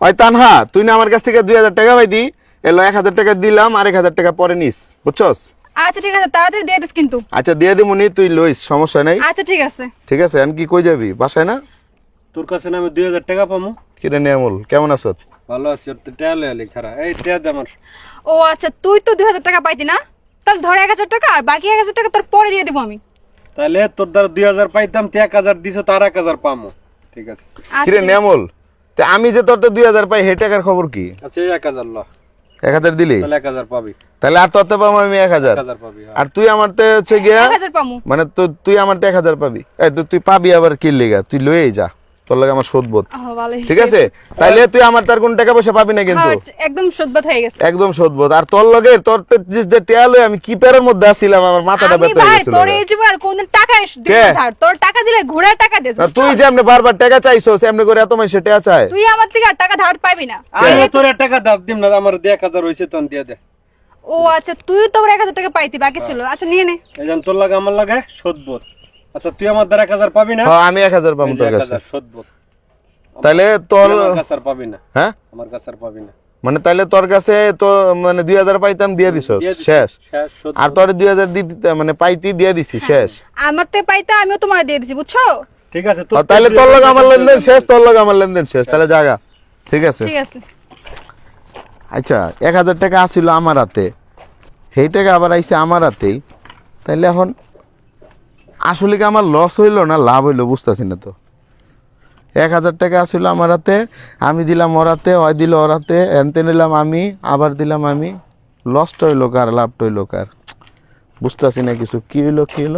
ওই তানহা তুই না আমার কাছ থেকে দুই হাজার টাকা পাইতি? এলো এক হাজার টাকা দিলাম আর এক হাজার টাকা পরে নিস বুঝছস? আচ্ছা ঠিক আছে তাড়াতাড়ি দিয়ে দিস কিন্তু। আচ্ছা দিয়ে দিমুনি তুই লইস সমস্যা নাই। আচ্ছা ঠিক আছে। ঠিক আছে এখন কি কই যাবি বাসায় না? তোর কাছে না আমি দুই হাজার টাকা পাবো কিরে নিয়ামুল কেমন আছো ভালো আছি ওর টেয়া লেয়ালি ছাড়া এই টেয়া দে আমার। ও আচ্ছা তুই তো দুই হাজার টাকা পাইতি না? তাহলে ধর এক হাজার টাকা আর বাকি এক হাজার টাকা তোর পরে দিয়ে দেবো আমি। তাহলে তোর দ্বারা দুই হাজার পাইতাম তুই এক হাজার দিছ তার এক হাজার পামো। ঠিক আছে। আচ্ছা কিরে নিয়ামুল তে আমি যে তোর তো দুই হাজার পাই হে টাকার খবর কি? আচ্ছা এক হাজার ল। এক হাজার দিলি? তাহলে এক হাজার পাবি। তাহলে আর তোর তো পাবো আমি এক হাজার। হ্যাঁ। আর তুই আমার তে হচ্ছে গিয়া এক হাজার পামু। মানে তো তুই আমার তে এক হাজার পাবি। এই তুই পাবি আবার কি লেগা তুই লয়েই যা। তোর লাগে আমার শোধবোধ ঠিক আছে? তাইলে তুই আমার তার কোন টাকা পয়সা পাবি না কিন্তু। হ্যাঁ, একদম সদ্যত হয়ে গেছে। একদম শোধবোধ আর তোর লগে তোর যে যে টেয়া লই আমি কি পেরের মধ্যে আমার মাথাটা ব্যথা হয়ে গেছিল তোর এই জীবন আর কোনদিন টাকা এস- দিব ধার। তোর টাকা দিলে ঘুরে টাকা না, তুই যে এমনি বারবার টাকা এমনি করে এত মানুষ টেয়া চায়? তুই আমার থেকে আর টাকা ধার পাবি না। আমি তোর টাকা দাম দিম না আমার দিয়ে এক হাজার হয়েছে দিয়ে দে। ও আচ্ছা তুই তো এক হাজার টাকা পাইতি বাকি ছিল। আচ্ছা নিয়ে নে। এই যেন তোর লাগে আমার লাগে শোধবোধ আচ্ছা তুই আমার দ্বারা এক হাজার পাবি না? হ্যাঁ আমি এক হাজার পাবো তোর কাছে। শোধবোধ তোর আমার কাছে আর পাবি না। হ্যাঁ? আমার কাছে আর পাবি না। মানে তাইলে তোর কাছে তো মানে দুই হাজার পাইতাম দিয়ে দিছ। শেষ। শেষ আর তোর দুই হাজার দিতে মানে পাইতি দিয়ে দিছি শেষ। আমার পাইতে আমিও তোমার দিয়ে দিছি বুঝছ? ঠিক আছে ও, তাইলে তোর লগে আমার লেনদেন শেষ তোর লগে আমার লেনদেন শেষ। তাহলে জায়গা ঠিক আছে? ঠিক আছে। আচ্ছা এক হাজার টাকা আসছিল আমার হাতে। সেই টাকা আবার আইছে আমার হাতেই। তাইলে এখন আসলে কি আমার লস হইল না লাভ হইল বুঝতেছি না তো। এক হাজার টাকা আসছিল আমার হাতে, আমি দিলাম ওরাতে ওই দিল ওরাতে এনতে নিলাম আমি, আবার দিলাম আমি। লসটা হইল কার, লাভটা হইল কার? বুঝতেছি না কিছু, কি হইল কি হইল?